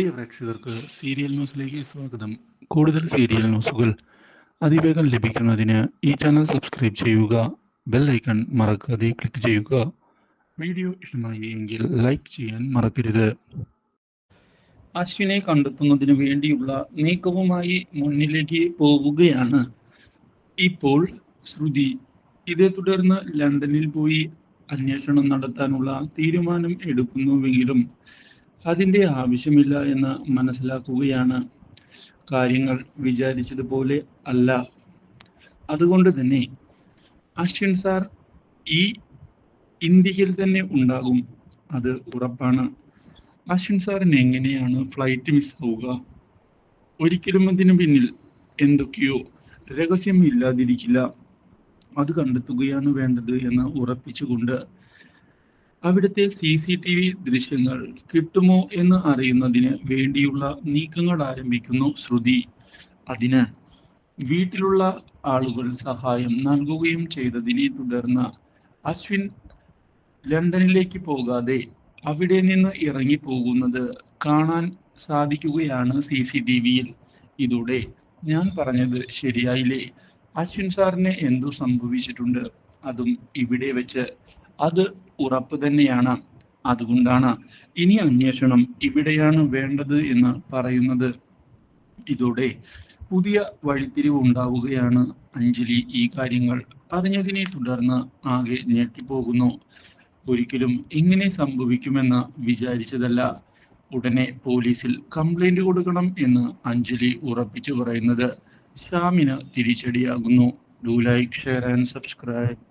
പ്രിയ പ്രേക്ഷകർക്ക് സീരിയൽ ന്യൂസിലേക്ക് സ്വാഗതം. കൂടുതൽ സീരിയൽ ന്യൂസുകൾ അതിവേഗം ലഭിക്കുന്നതിന് ഈ ചാനൽ സബ്സ്ക്രൈബ് ചെയ്യുക ബെൽ ഐക്കൺ മറക്കാതെ ക്ലിക്ക് ചെയ്യുക. വീഡിയോ ഇഷ്ടമായി എങ്കിൽ ലൈക്ക് ചെയ്യാൻ മറക്കരുത്. അശ്വിനെ കണ്ടെത്തുന്നതിന് വേണ്ടിയുള്ള നീക്കവുമായി മുന്നിലേക്ക് പോവുകയാണ്. ഇപ്പോൾ ശ്രുതി. ഇതേ തുടർന്ന് ലണ്ടനിൽ പോയി അന്വേഷണം നടത്താനുള്ള തീരുമാനം എടുക്കുന്നുവെങ്കിലും അതിന്റെ ആവശ്യമില്ല എന്ന് മനസ്സിലാക്കുകയാണ് കാര്യങ്ങൾ വിചാരിച്ചതുപോലെ അല്ല. അതുകൊണ്ട് തന്നെ അശ്വിൻ സാർ ഈ ഇന്ത്യയിൽ തന്നെ ഉണ്ടാകും. അത് ഉറപ്പാണ്. അശ്വിൻ സാറിന് എങ്ങനെയാണ് ഫ്ലൈറ്റ് മിസ്സാവുക ഒരിക്കലും അതിനു പിന്നിൽ എന്തൊക്കെയോ രഹസ്യം ഇല്ലാതിരിക്കില്ല അത് കണ്ടെത്തുകയാണ് വേണ്ടത് എന്ന് ഉറപ്പിച്ചുകൊണ്ട് അവിടുത്തെ സി സി ടി വി ദൃശ്യങ്ങൾ കിട്ടുമോ എന്ന് അറിയുന്നതിന് വേണ്ടിയുള്ള നീക്കങ്ങൾ ആരംഭിക്കുന്നു ശ്രുതി. അതിന് വീട്ടിലുള്ള ആളുകൾ സഹായം നൽകുകയും ചെയ്തതിനെ തുടർന്ന് അശ്വിൻ ലണ്ടനിലേക്ക് പോകാതെ അവിടെ നിന്ന് ഇറങ്ങി പോകുന്നത് കാണാൻ സാധിക്കുകയാണ് സി സി ടി വിയിൽ. ഇതോടെ ഞാൻ പറഞ്ഞത് ശരിയായില്ലേ? അശ്വിൻ സാറിന് എന്തു സംഭവിച്ചിട്ടുണ്ട്. അതും ഇവിടെ വെച്ച് അത് ഉറപ്പ് തന്നെയാണ്. അതുകൊണ്ടാണ് ഇനി അന്വേഷണം ഇവിടെയാണ് വേണ്ടത് എന്ന് പറയുന്നത്. ഇതോടെ പുതിയ വഴിത്തിരിവ് ഉണ്ടാവുകയാണ് അഞ്ജലി ഈ കാര്യങ്ങൾ അറിഞ്ഞതിനെ തുടർന്ന് ആകെ ഞെട്ടിപ്പോകുന്നു. ഒരിക്കലും ഇങ്ങനെ സംഭവിക്കുമെന്ന് വിചാരിച്ചതല്ല. ഉടനെ പോലീസിൽ കംപ്ലൈന്റ് കൊടുക്കണം എന്ന് അഞ്ജലി ഉറപ്പിച്ചു പറയുന്നത്. ശ്യാമിന് തിരിച്ചടിയാകുന്നു. Do like share and subscribe